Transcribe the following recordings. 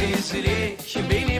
Sensizlik beni böyle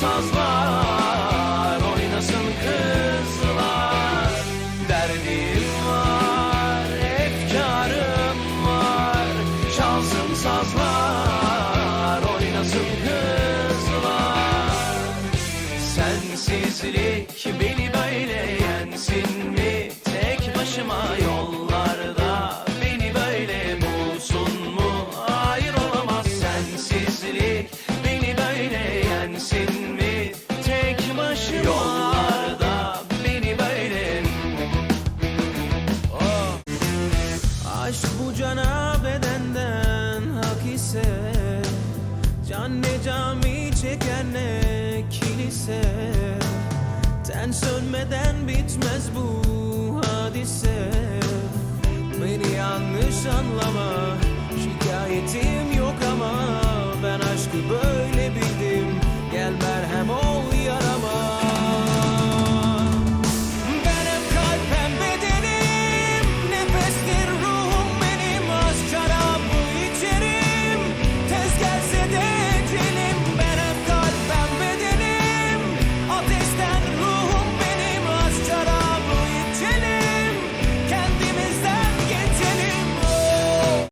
sazlar, oynasın kızlar. Derdim var, efkarım var. Çalsın sazlar, oynasın kızlar. Sensizlik beni böyle Can ne cami çeker ne kilise. Ten sönmeden bitmez bu hadise. Beni yanlış anlama